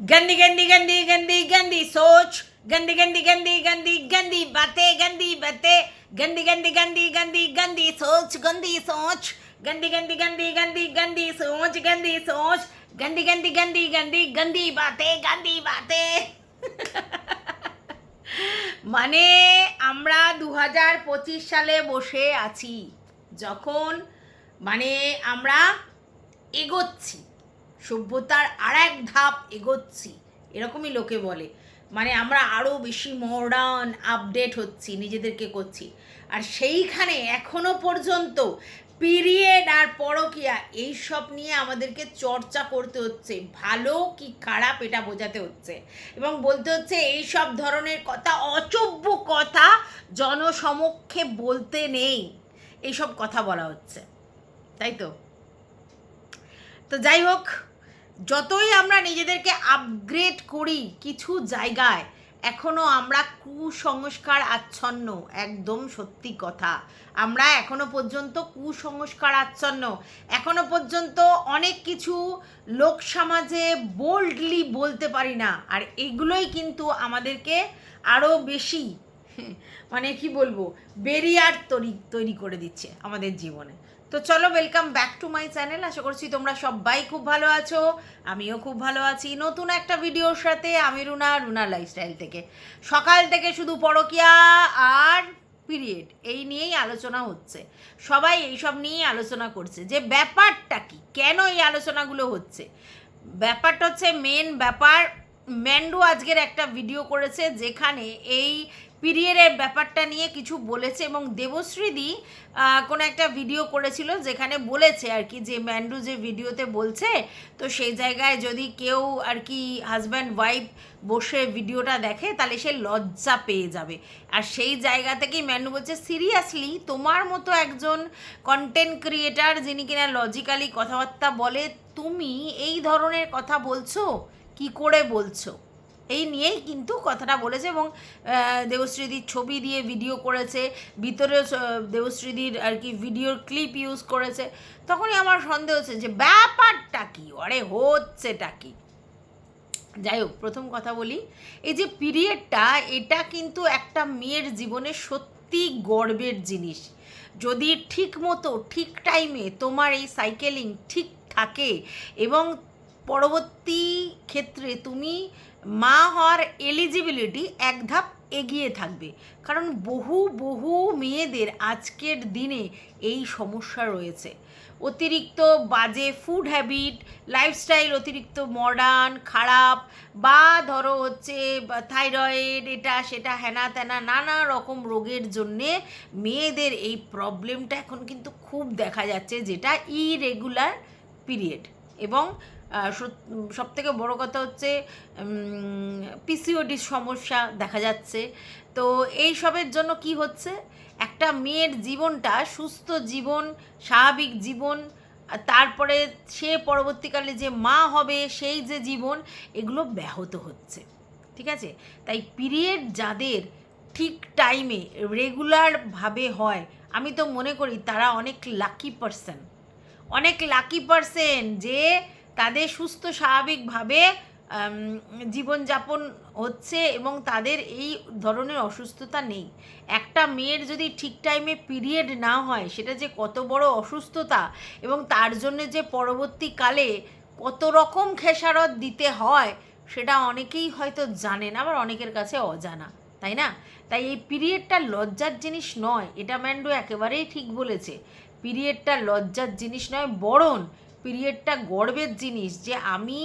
गंदी गंदी गंदी गंदी गंदी सोच गंदी गंदी गंदी गंदी गंदी बातें गंदी बातें गंदी गंदी गंदी गंदी गंदी सोच गंदी सोच गंदी गंदी गंदी गंदी गंदी सोच गंदी सोच गंदी गंदी गंदी गंदी गंदी बातें गंदी बातें মানে আমরা দু হাজার পঁচিশ সালে বসে আছি যখন মানে আমরা এগোচ্ছি সভ্যতার আর এক ধাপ এগোচ্ছি, এরকমই লোকে বলে। মানে আমরা আরও বেশি মডার্ন আপডেট হচ্ছি, নিজেদেরকে করছি। আর সেইখানে এখনও পর্যন্ত পিরিয়ড আর পরকিয়া এইসব নিয়ে আমাদেরকে চর্চা করতে হচ্ছে। ভালো কি খারাপ এটা বোঝাতে হচ্ছে। এবং বলতে হচ্ছে এই সব ধরনের কথা, অচব্য কথা জনসমক্ষে বলতে নেই। এইসব কথা বলা হচ্ছে। তাই তো? তো যাই হোক যতই আমরা নিজেদেরকে আপগ্রেড করি কিছু জায়গায়, এখনও আমরা কুসংস্কার আচ্ছন্ন, একদম সত্যি কথা। আমরা এখনও পর্যন্ত কুসংস্কার আচ্ছন্ন। এখনও পর্যন্ত অনেক কিছু লোক সমাজে বোল্ডলি বলতে পারি না। আর এগুলোই কিন্তু আমাদেরকে আরও বেশি মানে কি বলব বেরিয়ার তৈরি তৈরি করে দিচ্ছে আমাদের জীবনে। তো চলো welcome back to my channel আশা করছি তোমরা সবাই খুব ভালো আছো, আমিও খুব ভালো আছি। নতুন একটা ভিডিওর সাথে আমি রুনা রুনা লাইফস্টাইল থেকে। সকাল থেকে শুধু পরকিয়া আর পিরিয়ড এই নিয়েই আলোচনা হচ্ছে। সবাই এইসব নিয়েই আলোচনা করছে যে ব্যাপারটা কি, কেন এই আলোচনাগুলো হচ্ছে? ব্যাপারটা হচ্ছে মেন ব্যাপার ম্যান্ডু আজকের একটা ভিডিও করেছে যেখানে এই পিরিয়ডের ব্যাপারটা নিয়ে কিছু বলেছে এবং দেবশ্রীদি কোনো একটা ভিডিও করেছিল যেখানে বলেছে আর কি যে ম্যান্ডু যে ভিডিওতে বলছে, তো সেই জায়গায় যদি কেউ আর কি হাজব্যান্ড ওয়াইফ বসে ভিডিওটা দেখে তাহলে সে লজ্জা পেয়ে যাবে। আর সেই জায়গা থেকেই ম্যান্ডু বলছে সিরিয়াসলি তোমার মতো একজন কন্টেন্ট ক্রিয়েটার যিনি কিনা লজিক্যালি কথাবার্তা বলে, তুমি এই ধরনের কথা বলছো? কি করে বলছো? এই নিয়েই কিন্তু কথাটা বলেছে এবং দেবশ্রীদির ছবি দিয়ে ভিডিও করেছে ভিতরে দেবশ্রীদির আর কি ভিডিওর ক্লিপ ইউজ করেছে। তখনই আমার সন্দেহ হচ্ছে যে ব্যাপারটা কি? আরে হচ্ছেটা কি? যাই হোক, প্রথম কথা বলি, এই যে পিরিয়ডটা এটা কিন্তু একটা মেয়ের জীবনে সত্যি গর্বের জিনিস। যদি ঠিক মতো, ঠিক টাইমে তোমার এই সাইকেলিং ঠিক থাকে এবং পরবর্তী ক্ষেত্রে তুমি মা হওয়ার এলিজিবিলিটি এক ধাপ এগিয়ে থাকবে। কারণ বহু বহু মেয়েদের আজকের দিনে এই সমস্যা রয়েছে। অতিরিক্ত বাজে ফুড হ্যাবিট লাইফস্টাইল অতিরিক্ত মডার্ন খারাপ বা ধরো হচ্ছে থাইরয়েড এটা, সেটা, হেনা তেনা, নানা রকম রোগের জন্যে মেয়েদের এই প্রবলেমটা এখন কিন্তু খুব দেখা যাচ্ছে, যেটা ইরেগুলার পিরিয়ড এবং সব থেকে বড় কথা হচ্ছে পিসিওডির সমস্যা দেখা যাচ্ছে। তো এই সবের জন্য কি হচ্ছে? একটা মেয়ের জীবনটা সুস্থ জীবন, স্বাভাবিক জীবন তারপরে সে পরবর্তীকালে যে মা হবে, সেই যে জীবন, এগুলো ব্যাহত হচ্ছে। ঠিক আছে? তাই পিরিয়ড যাদের ঠিক টাইমে রেগুলারভাবে হয়, আমি তো মনে করি তারা অনেক লাকি পারসন। অনেক লাকি পারসন যে তাদের সুস্থ স্বাভাবিকভাবে জীবনযাপন হচ্ছে এবং তাদের এই ধরনের অসুস্থতা নেই। একটা মেয়ের যদি ঠিক টাইমে পিরিয়ড না হয়, সেটা যে কত বড় অসুস্থতা এবং তার জন্য যে পরবর্তীকালে কত রকম খেসারত দিতে হয়, সেটা অনেকেই হয়তো জানেন আবার অনেকের কাছে অজানা, তাই না? তাই এই পিরিয়ডটা লজ্জার জিনিস নয়, এটা ম্যান্ডো একেবারেই ঠিক বলেছে। পিরিয়ডটা লজ্জার জিনিস নয়, বরং পিরিয়ডটা গর্বের জিনিস যে আমি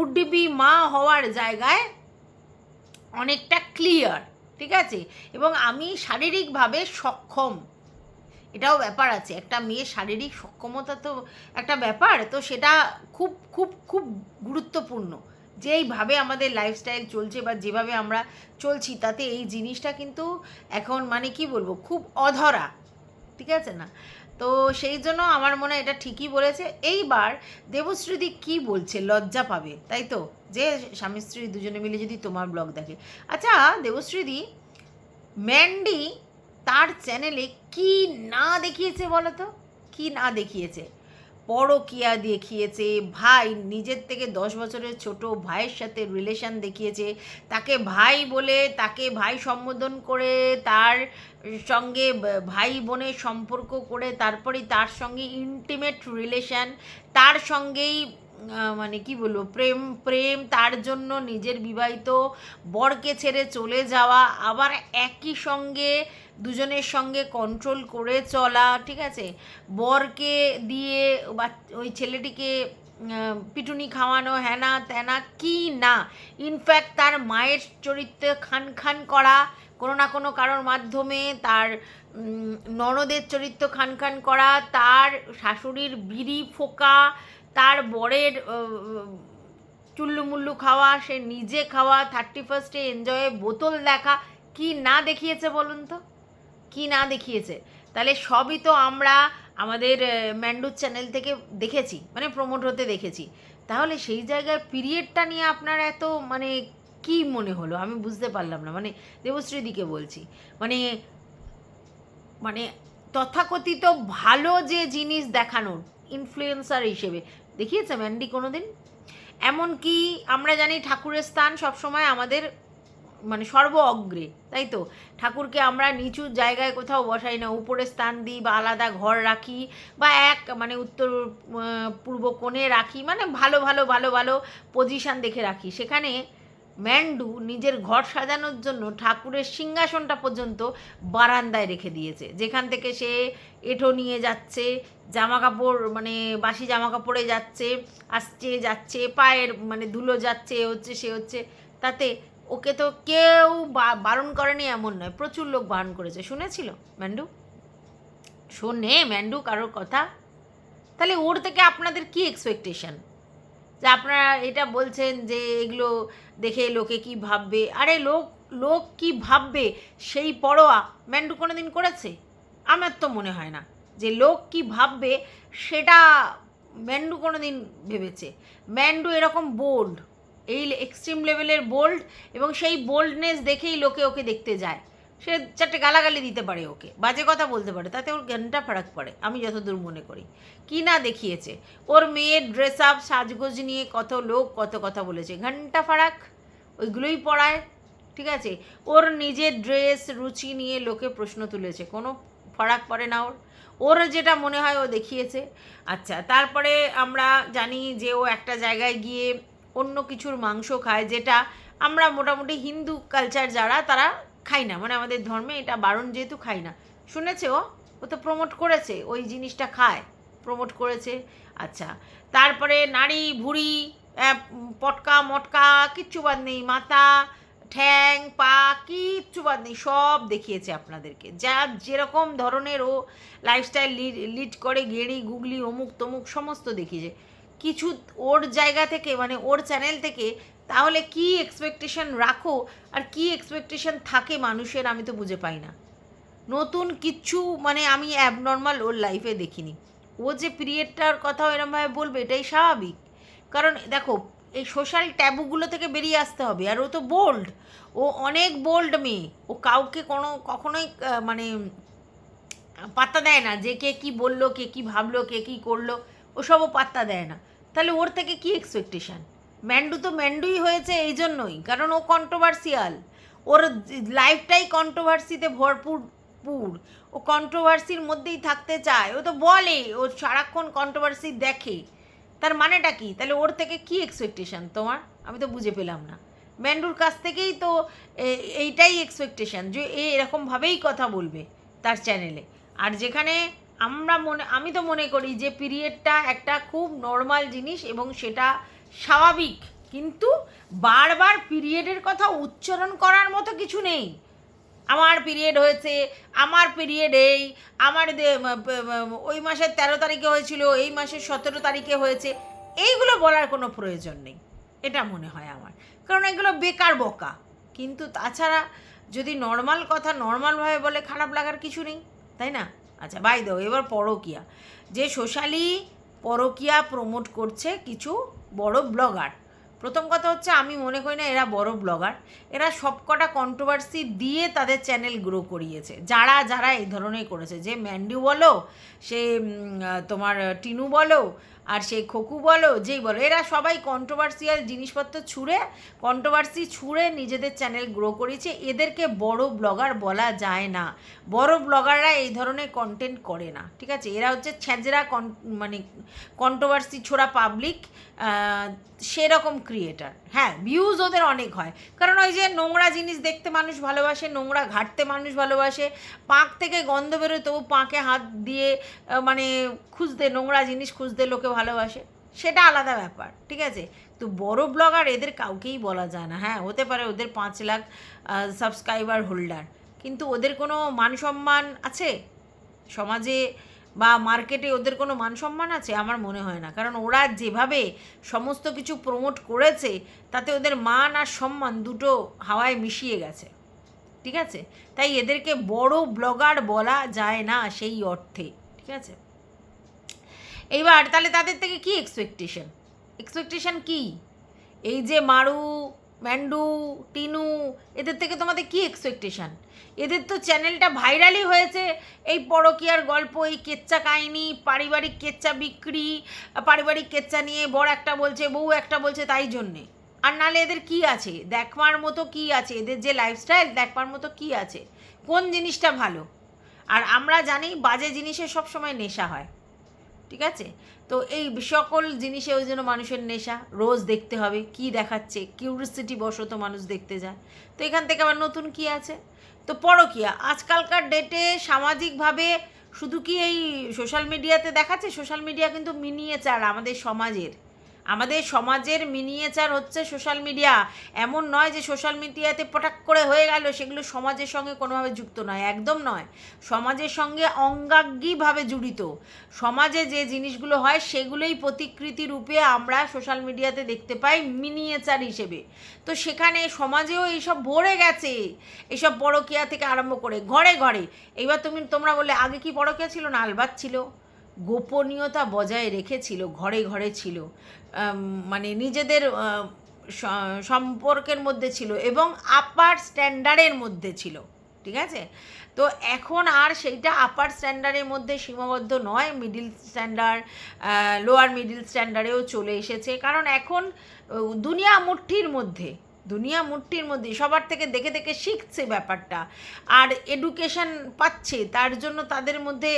উডবি মা হওয়ার জায়গায় অনেকটা ক্লিয়ার ঠিক আছে? এবং আমি শারীরিকভাবে সক্ষম। এটাও ব্যাপার আছে। একটা মেয়ের শারীরিক সক্ষমতা তো একটা ব্যাপার, তো সেটা খুব খুব খুব গুরুত্বপূর্ণ। যেইভাবে আমাদের লাইফস্টাইল চলছে বা যেভাবে আমরা চলছি, তাতে এই জিনিসটা কিন্তু এখন মানে কি বলব, খুব অধরা, ঠিক আছে না? তো সেই জন্য আমার মনে এটা ঠিকই বলেছে। এইবার দেবশ্রীদি কি বলছে? লজ্জা পাবে, তাই তো? যে স্বামী স্ত্রী দুজনে মিলে যদি তোমার ব্লগ দেখে। আচ্ছা দেবশ্রীদি, ম্যান্ডি তার চ্যানেলে কি না দেখিয়েছে বলো তো? কি না দেখিয়েছে? পরকিয়া দেখিয়েছে, ভাই নিজের থেকে দশ বছরের ছোট ভাইয়ের সাথে রিলেশন দেখিয়েছে, তাকে ভাই বলে, তাকে ভাই সম্বোধন করে তার সঙ্গে ভাই বোনের সম্পর্ক করে তারপরে তার সঙ্গে ইন্টিমেট রিলেশন তার সঙ্গেই মানে কি বলব, প্রেম প্রেম তার জন্য নিজের বিবাহিত বরকে ছেড়ে চলে যাওয়া, আবার একই সঙ্গে দুজনের সঙ্গে কন্ট্রোল করে চলা, ঠিক আছে? বরকে দিয়ে বা, ওই ছেলেটিকে পিটুনি খাওয়ানো হ্যানা ত্যানা কি না? ইনফ্যাক্ট তার মায়ের চরিত্রে খান খান করা, কোনো না কোনো কারোর মাধ্যমে তার ননদের চরিত্র খান খান করা, তার শাশুড়ির বিড়ি ফোকা তার বরের চুল্লুমুল্লু খাওয়া, সে নিজে খাওয়া, থার্টি ফার্স্টে এনজয়ে, বোতল দেখা। কি না দেখিয়েছে বলুন তো? কি না দেখিয়েছে? তাহলে সবই তো আমরা আমাদের ম্যান্ডুর চ্যানেল থেকে দেখেছি মানে প্রমোট হতে দেখেছি। তাহলে সেই জায়গায় পিরিয়ডটা নিয়ে আপনার এত মানে কি মনে হলো? আমি বুঝতে পারলাম না মানে দেবশ্রীদিকে বলছি। মানে মানে তথাকথিত ভালো যে জিনিস দেখানোর ইনফ্লুয়েন্সার হিসেবে দেখিয়েছে ম্যান্ডি কোনো দিন এমনকি আমরা জানি ঠাকুরের স্থান সবসময় আমাদের মানে সর্ব অগ্রে, তাই তো? ঠাকুরকে আমরা নিচু জায়গায় কোথাও বসাই না, উপরে স্থান দিই বা আলাদা ঘর রাখি বা এক মানে উত্তর পূর্ব কোণে রাখি মানে ভালো ভালো ভালো ভালো পজিশান দেখে রাখি। সেখানে ম্যান্ডু নিজের ঘর সাজানোর জন্য ঠাকুরের সিংহাসনটা পর্যন্ত বারান্দায় রেখে দিয়েছে। যেখান থেকে সে এঁঠো নিয়ে যাচ্ছে জামা কাপড় মানে বাসি জামা কাপড়ে যাচ্ছে, আসছে, যাচ্ছে, পায়ের মানে ধুলো যাচ্ছে, এ হচ্ছে, সে হচ্ছে। তাতে ওকে তো কেউ বারণ করেনি এমন নয়, প্রচুর লোক বারণ করেছে। শুনেছিল ম্যান্ডু? শোনে ম্যান্ডু কারোর কথা? তাহলে ওর থেকে আপনাদের কি এক্সপেকটেশন যে আপনারা এটা বলছেন যে এগুলো দেখে লোকে কি ভাববে? আরে লোক লোক কি ভাববে? সেই পরোয়া ম্যান্ডু কোনো দিন করেছে? আমার তো মনে হয় না। যে লোক কি ভাববে সেটা ম্যান্ডু কোনো দিন ভেবেছে। ম্যান্ডু এরকম বোল্ড এই এক্সট্রিম লেভেলের বোল্ড এবং সেই বোল্ডনেস দেখেই লোকে ওকে দেখতে যায়। সে চারটে গালাগালি দিতে পারে ওকে, বাজে কথা বলতে পারে, তাতে ওর জ্ঞানটা ফারাক পড়ে, আমি যতদূর মনে করি। কি না দেখিয়েছে? ওর মেয়ের ড্রেস আপ সাজগোজ নিয়ে কত লোক কত কথা বলেছে, ঘণ্টা ফারাক, ওইগুলোই পড়ায়, ঠিক আছে? ওর নিজের ড্রেস রুচি নিয়ে লোকে প্রশ্ন তুলেছে, কোনো ফারাক পড়ে না ওর। ওর যেটা মনে হয় ও দেখিয়েছে। আচ্ছা তারপরে আমরা জানি যে ও একটা জায়গায় গিয়ে অন্য কিছুর মাংস খায়, যেটা আমরা মোটামুটি হিন্দু কালচার যারা, তারা খাই না মানে আমাদের ধর্মে এটা বারণ যেহেতু খাই না। শুনেছে ও? ও তো প্রমোট করেছে, ওই জিনিসটা খায় প্রমোট করেছে। আচ্ছা তারপরে নাড়ি ভুড়ি পটকা, মটকা, কিচ্ছু বাদ নেই, মাথা, ঠ্যাং, পা, কিচ্ছু বাদ নেই, সব দেখিয়েছে আপনাদেরকে। যা যেরকম ধরনের ও লাইফস্টাইল লিড করে, গেড়ি, গুগলি অমুক তমুক সমস্ত দেখিয়েছে। কিছু ওর জায়গা থেকে মানে ওর চ্যানেল থেকে তাহলে কি এক্সপেকটেশন রাখো আর কি এক্সপেকটেশন থাকে মানুষের আমি তো বুঝে পাই না। নতুন কিচ্ছু মানে আমি অ্যাবনর্মাল ওর লাইফে দেখিনি। ও যে পিরিয়ডটার কথা এরমভাবে বলবে এটাই স্বাভাবিক। কারণ দেখো, এই সোশ্যাল ট্যাবুগুলো থেকে বেরিয়ে আসতে হবে আর ও তো বোল্ড ও অনেক বোল্ড মেয়ে। ও কাউকে কোনো কখনোই মানে পাত্তা দেয় না যে কে কি বলল, কে কি ভাবলো, কে কি করল। ওসবও পাত্তা দেয় না। তাহলে ওর থেকে কি এক্সপেকটেশন ম্যান্ডু তো ম্যান্ডুই হয়েছে এই জন্যই, কারণ ও কন্ট্রোভার্সিয়াল ওর লাইফটাই কন্ট্রোভার্সিতে ভরপুর, পুর। ও কন্ট্রোভার্সির মধ্যেই থাকতে চায়। ও তো বলে, ও সারাক্ষণ কন্ট্রোভার্সি দেখে। তার মানেটা কি? তাহলে ওর থেকে কি এক্সপেকটেশন তোমার? আমি তো বুঝে পেলাম না। ম্যান্ডুর কাছ থেকেই তো এইটাই এক্সপেকটেশন যে এ এরকমভাবেই কথা বলবে তার চ্যানেলে আর যেখানে আমরা মনে, আমি তো মনে করি যে পিরিয়ডটা একটা খুব নর্মাল জিনিস এবং সেটা স্বাভাবিক, কিন্তু বারবার পিরিয়ডের কথা উচ্চারণ করার মতো কিছু নেই। আমার পিরিয়ড হয়েছে, আমার পিরিয়ড এই, আমার ওই মাসের তেরো তারিখে হয়েছিল, এই মাসের সতেরো তারিখে হয়েছে। এইগুলো বলার কোনো প্রয়োজন নেই, এটা মনে হয় আমার। কারণ এগুলো বেকার বকা। কিন্তু তাছাড়া যদি নর্মাল কথা নর্মালভাবে বলে খারাপ লাগার কিছু নেই, তাই না? আচ্ছা বাই দাও এবার পরকিয়া। যে সোশ্যালি পরকিয়া প্রমোট করছে কিছু বড় ব্লগার। প্রথম কথা হচ্ছে আমি মনে করি না এরা বড় ব্লগার। এরা সবকটা কন্ট্রোভার্সি দিয়ে তাদের চ্যানেল গ্রো করিয়েছে। যারা যারা এই ধরনের করেছে। যে ম্যান্ডু বলো, সে তোমার, টিনু বলো আর সেই খোকু বলো, যেই বলো, এরা সবাই কন্ট্রোভার্সিয়াল জিনিসপত্র ছুঁড়ে কন্ট্রোভার্সি ছুঁড়ে নিজেদের চ্যানেল গ্রো করেছে। এদেরকে বড় ব্লগার বলা যায় না। বড় ব্লগাররা এই ধরনের কন্টেন্ট করে না, ঠিক আছে? এরা হচ্ছে ছ্যাঁচড়া কন মানে কন্ট্রোভার্সি ছোড়া পাবলিক সেরকম ক্রিয়েটার হ্যাঁ ভিউজ ওদের অনেক হয়। কারণ ওই যে নোংরা জিনিস দেখতে মানুষ ভালোবাসে, নোংরা ঘাটতে মানুষ ভালোবাসে, পাঁক থেকে গন্ধ বেরোয় তবু পাঁকে হাত দিয়ে মানে খুঁজতে, নোংরা জিনিস খুঁজতে লোকে ভালোবাসে, সেটা আলাদা ব্যাপার, ঠিক আছে? তো বড় ব্লগার এদের কাউকেই বলা যায় না হ্যাঁ? হতে পারে ওদের পাঁচ লাখ সাবস্ক্রাইবার হোল্ডার কিন্তু ওদের কোনো মান সম্মান আছে? সমাজে বা মার্কেটে ওদের কোনো মান সম্মান আছে? আমার মনে হয় না, কারণ ওরা যেভাবে সমস্ত কিছু প্রমোট করেছে, তাতে ওদের মান আর সম্মান দুটো হাওয়ায় মিশিয়ে গেছে, ঠিক আছে? তাই এদেরকে বড় ব্লগার বলা যায় না সেই অর্থে, ঠিক আছে? এইবার, তাহলে তাদের থেকে কি এক্সপেকটেশন এক্সপেকটেশন কি? এই যে মারু, ম্যান্ডু, টিনু, এদের থেকে তোমাদের কি এক্সপেকটেশন এদের তো চ্যানেলটা ভাইরালই হয়েছে। এই পরকীয়ার গল্প, এই কেচ্চা কাহিনি, পারিবারিক কেচ্চা বিক্রি, পারিবারিক কেচ্চা নিয়ে বড় একটা বলছে, বউ একটা বলছে তাই জন্যে। আর নালে এদের কি আছে? দেখবার মতো কি আছে? এদের যে লাইফস্টাইল দেখবার মতো কি আছে? কোন জিনিসটা ভালো? আর আমরা জানি বাজে জিনিসে সবসময় নেশা হয়। ঠিক আছে? তো এই সকল জিনিসে ওই জন্য মানুষের নেশা, রোজ দেখতে হবে কি দেখাচ্ছে কিউরিসিটি বশত মানুষ দেখতে যায়। তো এখান থেকে আবার নতুন কি আছে? তো পরকিয়া, আজকালকার ডেটে সামাজিকভাবে শুধু কি এই সোশ্যাল মিডিয়াতে দেখাচ্ছে? সোশ্যাল মিডিয়া কিন্তু মিনিয়েচার আমাদের সমাজের। আমাদের সমাজের মিনিয়েচার হচ্ছে সোশ্যাল মিডিয়া এমন নয় যে সোশ্যাল মিডিয়াতে পটাক করে হয়ে গেল, সেগুলো সমাজের সঙ্গে কোনোভাবে যুক্ত নয়, একদম নয়। সমাজের সঙ্গে অঙ্গাঙ্গিভাবে জড়িত। সমাজে যে জিনিসগুলো হয়, সেগুলোই প্রতিকৃতি রূপে আমরা সোশ্যাল মিডিয়াতে দেখতে পাই মিনিয়েচার হিসেবে। তো সেখানে সমাজেও এইসব ভরে গেছে। এইসব পরকিয়া থেকে আরম্ভ করে ঘরে ঘরে। এবার তুমি, তোমরা বললে, আগে কি পরকিয়া ছিল না? আলবাত ছিল। গোপনীয়তা বজায় রেখেছিল, ঘরে ঘরে ছিল। মানে নিজেদের সম্পর্কের মধ্যে ছিল এবং আপার স্ট্যান্ডার্ডের মধ্যে ছিল, ঠিক আছে? তো এখন আর সেইটা আপার স্ট্যান্ডার্ডের মধ্যে সীমাবদ্ধ নয়। মিডিল স্ট্যান্ডার্ড লোয়ার মিডিল স্ট্যান্ডার্ডেও চলে এসেছে। কারণ এখন দুনিয়া মুঠির মধ্যে, দুনিয়া মুঠির মধ্যে সবার থেকে দেখে দেখে শিখছে ব্যাপারটা। আর এডুকেশন পাচ্ছে, তার জন্য তাদের মধ্যে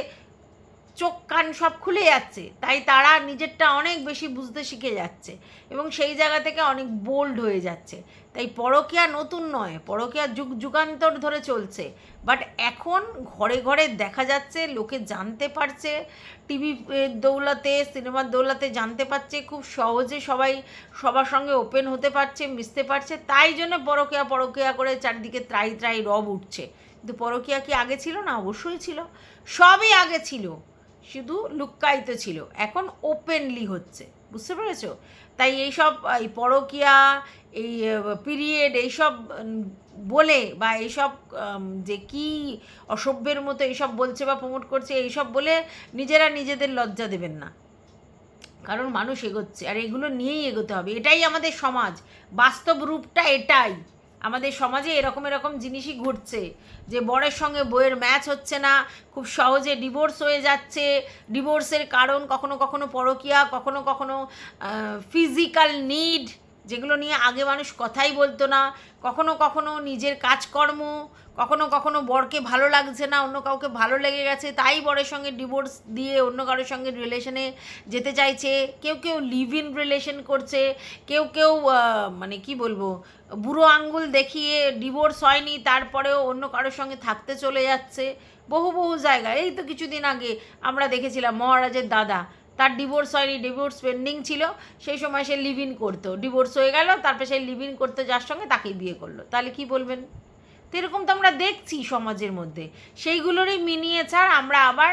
চোখ কান সব খুলে যাচ্ছে। তাই তারা নিজেরটা অনেক বেশি বুঝতে শিখে যাচ্ছে এবং সেই জায়গা থেকে অনেক বোল্ড হয়ে যাচ্ছে। তাই পরকীয়া নতুন নয়, পরকীয়া যুগ যুগান্তর ধরে চলছে। বাট এখন ঘরে ঘরে দেখা যাচ্ছে, লোকে জানতে পারছে টিভি দৌলাতে, সিনেমার দৌলাতে জানতে পারছে, খুব সহজে সবাই সবার সঙ্গে ওপেন হতে পারছে, মিশতে পারছে। তাই জন্য পরকীয়া পরকীয়া করে চারিদিকে ত্রাই ত্রাই রব উঠছে। কিন্তু পরকীয়া কি আগে ছিল না? অবশ্যই ছিল। সবই আগে ছিল। শুধু লুক্কায়িত ছিল, এখন ওপেনলি হচ্ছে, বুঝতে পেরেছ? তাই এইসব এই পরকিয়া, এই পিরিয়ড এইসব বলে বা এইসব যে কি অসভ্যের মতো এইসব বলছে বা প্রমোট করছে এইসব বলে নিজেরা নিজেদের লজ্জা দেবেন না। কারণ মানুষ এগোচ্ছে, আর এগুলো নিয়েই এগোতে হবে। এটাই আমাদের সমাজ। বাস্তব রূপটা এটাই। আমাদের সমাজে এরকম এরকম জিনিসই ঘটছে যে বরের সঙ্গে বইয়ের ম্যাচ হচ্ছে না, খুব সহজে ডিভোর্স হয়ে যাচ্ছে ডিভোর্সের কারণ কখনো কখনো পরকিয়া, কখনো কখনো ফিজিক্যাল নিড যেগুলো নিয়ে আগে মানুষ কথাই বলতো না, কখনো কখনো নিজের কাজকর্ম কখনো কখনো বরকে ভালো লাগছে না, অন্য কাউকে ভালো লেগে গেছে, তাই বরের সঙ্গে ডিভোর্স দিয়ে অন্য কারোর সঙ্গে রিলেশনে যেতে চাইছে। কেউ কেউ লিভ ইন রিলেশন করছে, কেউ কেউ মানে কি বলব, বুড়ো আঙ্গুল দেখিয়ে ডিভোর্স হয়নি, তারপরেও অন্য কারোর সঙ্গে থাকতে চলে যাচ্ছে। বহু বহু জায়গায়, এই তো কিছুদিন আগে আমরা দেখেছিলাম মহারাজের দাদা, তার ডিভোর্স হয়নি ডিভোর্স পেন্ডিং ছিল, সেই সময় সে লিভ ইন করতো। ডিভোর্স হয়ে গেল, তারপরে সে লিভ ইন করতে যার সঙ্গে তাকেই বিয়ে করল। তাহলে কি বলবেন? এরকম তো আমরা দেখছি সমাজের মধ্যে। সেইগুলোরই মিনিয়েচার আমরা আবার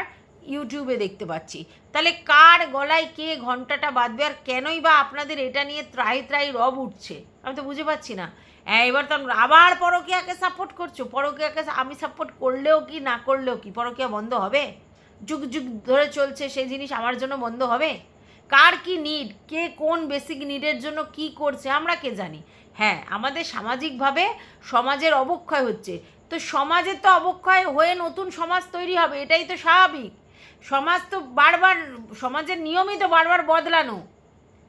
ইউটিউবে দেখতে পাচ্ছি। তাহলে কার গলায় কে ঘন্টাটা বাঁধবে আর কেনই বা আপনাদের এটা নিয়ে ত্রাই ত্রাই রব উঠছে? আমি তো বুঝে পাচ্ছি না। হ্যাঁ এবার তো আবার পরকিয়াকে সাপোর্ট করছ। পরকিয়াকে আমি সাপোর্ট করলেও কি, না করলেও কি? পরকিয়া বন্ধ হবে? যুগ যুগ ধরে চলছে সেই জিনিস আমার জন্য বন্ধ হবে? কার কি নিড কে কোন বেসিক নিডের জন্য কি করছে? আমরা কে জানি? হ্যাঁ আমাদের সামাজিকভাবে সমাজের অবক্ষয় হচ্ছে। তো সমাজের তো অবক্ষয় হয়ে নতুন সমাজ তৈরি হবে, এটাই তো স্বাভাবিক। সমাজ তো বারবার, সমাজের নিয়মই তো বারবার বদলানো।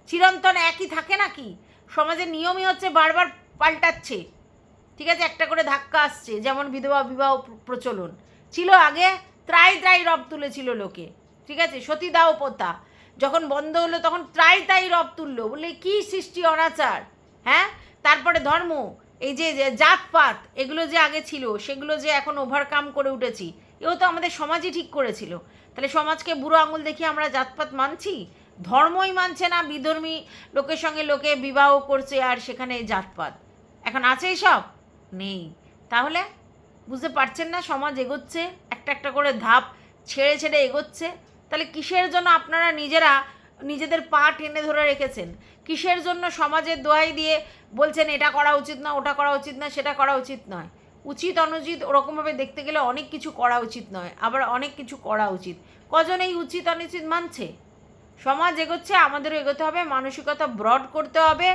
চিরন্তন একই থাকে নাকি? সমাজের নিয়মই হচ্ছে বারবার পাল্টাচ্ছে। ঠিক আছে, একটা করে ধাক্কা আসছে, যেমন বিধবা বিবাহ প্রচলন। ছিল আগে, ত্রাই ত্রাই রব তুলেছিল লোকে। ঠিক আছে সতীদাহ প্রথা যখন বন্ধ হলো তখন ত্রাই তাই রব তুললো। বলে কি সৃষ্টি অনাচার? হ্যাঁ? তারপরে ধর্ম, এই যে যে জাতপাত, এগুলো যে আগে ছিল, সেগুলো যে এখন ওভারকাম করে উঠেছি, এও তো আমাদের সমাজই ঠিক করেছিল। তাহলে সমাজকে বুড়ো আঙুল দেখিয়ে আমরা জাতপাত মানছি? ধর্মই মানছে না, বিধর্মী লোকের সঙ্গে লোকে বিবাহ করছে আর সেখানে জাতপাত। এখন আছে সব নেই। তাহলে বুঝতে পারছেন না সমাজ এগোচ্ছে, একটা একটা করে ধাপ ছেড়ে ছেড়ে এগোচ্ছে তাহলে কিসের জন্য আপনারা নিজেরা নিজেদের পা টেনে ধরে রেখেছেন? কিসের জন্য সমাজের দোয়াই দিয়ে বলছেন, এটা করা উচিত না, ওটা করা উচিত না, সেটা করা উচিত নয় উচিত, অনুচিত, ওরকমভাবে দেখতে গেলে অনেক কিছু করা উচিত নয়, আবার অনেক কিছু করা উচিত। কজন এই উচিত, অনুচিত মানছে? সমাজ এগোচ্ছে, আমাদেরও এগোতে হবে, মানসিকতা ব্রড করতে হবে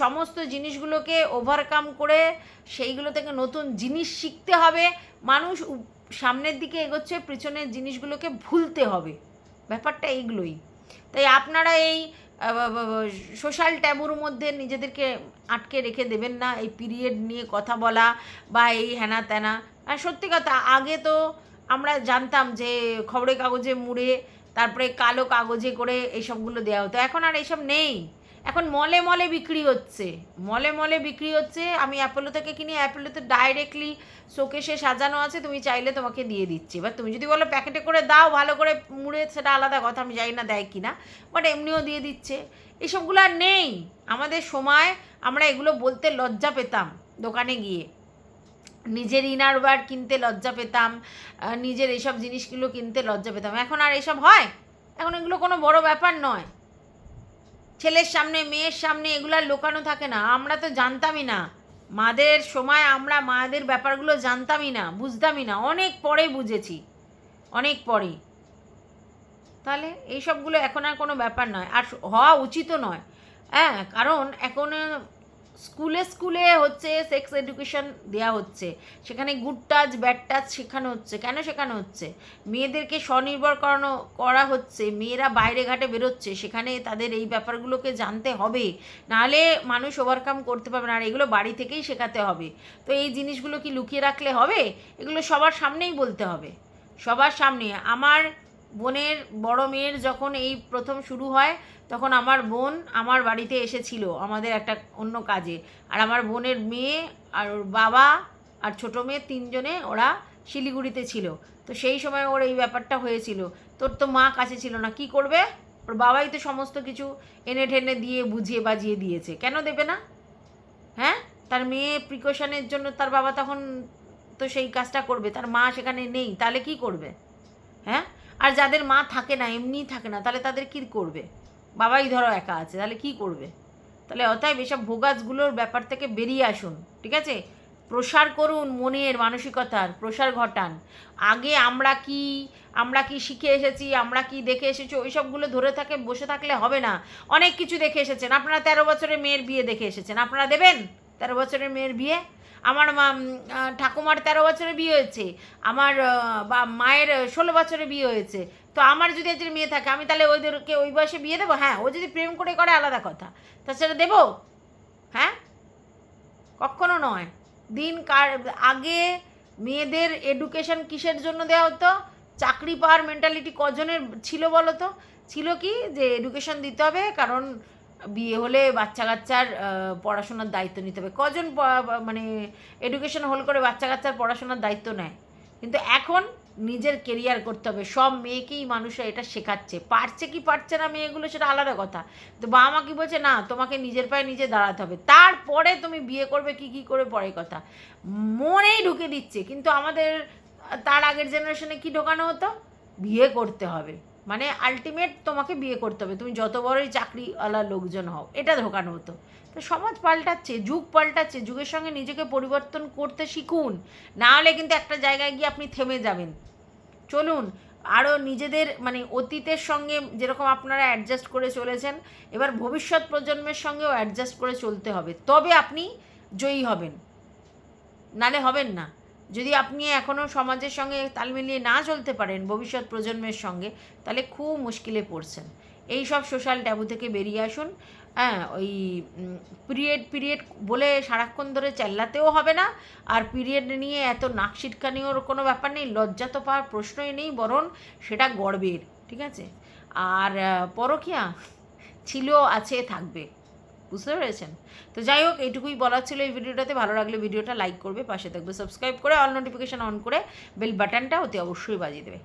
সমস্ত জিনিসগুলোকে ওভারকাম করে, সেইগুলো থেকে নতুন জিনিস শিখতে হবে। মানুষ সামনের দিকে এগোচ্ছে, পিছনের জিনিসগুলোকে ভুলতে হবে। ব্যাপারটা এইগুলোই। তাই আপনারা এই সোশ্যাল ট্যাবুর মধ্যে নিজেদেরকে আটকে রেখে দেবেন না। এই পিরিয়ড নিয়ে কথা বলা বা এই হেনা তেনা আর সত্যি কথা, আগে তো আমরা জানতাম যে খবরের কাগজে মুড়ে, তারপরে কালো কাগজে করে এইসবগুলো দেওয়া হতো। এখন আর এইসব নেই। এখন মলে মলে বিক্রি হচ্ছে। মলে মলে বিক্রি হচ্ছে, আমি অ্যাপোলো থেকে কিনি অ্যাপোলোতে ডাইরেক্টলি শোকেশে সাজানো আছে, তুমি চাইলে তোমাকে দিয়ে দিচ্ছি। এবার তুমি যদি বলো প্যাকেটে করে দাও, ভালো করে মুড়ে, সেটা আলাদা কথা, আমি জানি না দেয় কি না বাট এমনিও দিয়ে দিচ্ছে। এসবগুলো আর নেই। আমাদের সময়, আমরা এগুলো বলতে লজ্জা পেতাম দোকানে গিয়ে। নিজের ইনার ওয়্যার কিনতে লজ্জা পেতাম নিজের এইসব জিনিসগুলো কিনতে লজ্জা পেতাম। এখন আর এসব হয়? এখন এগুলো কোনো বড় ব্যাপার নয়। ছেলের সামনে, মেয়ের সামনে এগুলো লোকানো থাকে না। আমরা তো জানতামই না। মাদের সময় আমরা মায়েদের ব্যাপারগুলো জানতামই না, বুঝতামই না। অনেক পরে বুঝেছি। অনেক পরে তাহলে এইসবগুলো এখন আর কোনো ব্যাপার নয়। আর হওয়া উচিতও নয়। হ্যাঁ কারণ এখন স্কুলে স্কুলে হচ্ছে সেক্স এডুকেশন দেওয়া হচ্ছে। সেখানে গুড টাচ ব্যাড টাচ শেখানো হচ্ছে। কেন শেখানো হচ্ছে? মেয়েদেরকে স্বনির্ভর করানো, করা হচ্ছে। মেয়েরা বাইরে ঘাটে বেরোচ্ছে। সেখানে তাদের এই ব্যাপারগুলোকে জানতে হবে। নাহলে মানুষ ওভারকাম করতে পারবে না। আর এগুলো বাড়ি থেকেই শেখাতে হবে। তো এই জিনিসগুলো কি লুকিয়ে রাখলে হবে? এগুলো সবার সামনেই বলতে হবে। সবার সামনে। আমার বোনের, বড় মেয়ের যখন এই প্রথম শুরু হয়, তখন আমার বোন আমার বাড়িতে এসেছিল আমাদের একটা অন্য কাজে। আর আমার বোনের মেয়ে আর ওর বাবা আর ছোটো মেয়ে তিনজনে ওরা শিলিগুড়িতে ছিল। তো সেই সময় ওর এই ব্যাপারটা হয়েছিল। তোর তো মা কাছে ছিল না, কি করবে? ওর বাবাই তো সমস্ত কিছু এনে ঠেনে দিয়ে, বুঝিয়ে বাজিয়ে দিয়েছে। কেন দেবে না? হ্যাঁ? তার মেয়ে প্রিকশনের জন্য তার বাবা তখন তো সেই কাজটা করবে, তার মা সেখানে নেই, তাহলে কি করবে? হ্যাঁ? আর যাদের মা থাকে না, এমনিই থাকে না, তাহলে তাদের কি করবে? বাবাই ধরো একা আছে, তাহলে কি করবে? তাহলে অতএব এসব ভোগাজগুলোর ব্যাপার থেকে বেরিয়ে আসুন, ঠিক আছে? প্রসার করুন মনের মানসিকতার, প্রসার ঘটান। আগে আমরা কি আমরা কি শিখে এসেছি, আমরা কি দেখে এসেছি সবগুলো ধরে থাকে, বসে থাকলে হবে না। অনেক কিছু দেখে এসেছেন। আপনারা তেরো বছরের মেয়ের বিয়ে দেখে এসেছেন। আপনারা দেবেন? তেরো বছরের মেয়ের বিয়ে? আমার মা ঠাকুমার তেরো বছরের বিয়ে হয়েছে, আমার বা মায়ের ষোলো বছরের বিয়ে হয়েছে। তো আমার যদি একজন মেয়ে থাকে, আমি তাহলে ওদেরকে ওই বয়সে বিয়ে দেবো? হ্যাঁ ও যদি প্রেম করে করে আলাদা কথা। তাছাড়া দেবো? হ্যাঁ? কখনো নয়। দিন কার, আগে মেয়েদের এডুকেশন কিসের জন্য দেওয়া হতো? চাকরি পাওয়ার মেন্টালিটি কজনের ছিল বলো তো? ছিল কি? যে এডুকেশন দিতে হবে, কারণ বিয়ে হলে বাচ্চা কাচ্চার পড়াশোনার দায়িত্ব নিতে হবে। কজন মানে এডুকেশন হোল করে বাচ্চা কাচ্চার পড়াশোনার দায়িত্ব নেয়? কিন্তু এখন নিজের কেরিয়ার করতে হবে। সব মেয়েকেই মানুষরা এটা শেখাচ্ছে। পারছে কি পারছে না মেয়েগুলো সেটা আলাদা কথা। তো বাবা মা কি বলছে, না, তোমাকে নিজের পায়ে নিজে দাঁড়াতে হবে। তারপরে তুমি বিয়ে করবে কি কি করে, পরে কথা। মনেই ঢুকে দিচ্ছে। কিন্তু আমাদের, তার আগের জেনারেশনে কি ঢোকানো হতো? বিয়ে করতে হবে। মানে আলটিমেট তোমাকে বিয়ে করতে হবে। তুমি যত বড়ই চাকরিওয়ালা লোকজন হও, এটা ঢোকানো হতো। তো সমাজ পাল্টাচ্ছে, যুগ পাল্টাচ্ছে, যুগের সঙ্গে নিজেকে পরিবর্তন করতে শিখুন। না হলে কিন্তু একটা জায়গায় গিয়ে আপনি থেমে যাবেন। চলুন আরও নিজেদের মানে অতীতের সঙ্গে যেরকম আপনারা অ্যাডজাস্ট করে চলেছেন, এবার ভবিষ্যৎ প্রজন্মের সঙ্গেও অ্যাডজাস্ট করে চলতে হবে। তবে আপনি জয়ী হবেন। নালে হবেন না। যদি আপনি এখনও সমাজের সঙ্গে তাল মিলিয়ে না চলতে পারেন ভবিষ্যৎ প্রজন্মের সঙ্গে, তাহলে খুব মুশকিলে পড়ছেন। এই সব সোশ্যাল ট্যাবু থেকে বেরিয়ে আসুন। হ্যাঁ ওই পিরিয়ড পিরিয়ড বলে সারাক্ষণ ধরে চেল্লাতেও হবে না। আর পিরিয়ড নিয়ে এত নাক সিটকানিওর কোনো ব্যাপার নেই, লজ্জা তো পাওয়ার প্রশ্নই নেই, বরং সেটা গর্বের, ঠিক আছে? আর পরকীয়া ছিল, আছে, থাকবে। বুঝতে পেরেছেন? তো যাই হোক, এইটুকুই বলার ছিল এই ভিডিওটাতে। ভালো লাগলে ভিডিওটা লাইক করবে, পাশে থাকবে সাবস্ক্রাইব করে, অল নোটিফিকেশান অন করে বেল বাটনটা অতি অবশ্যই বাজিয়ে দেবে।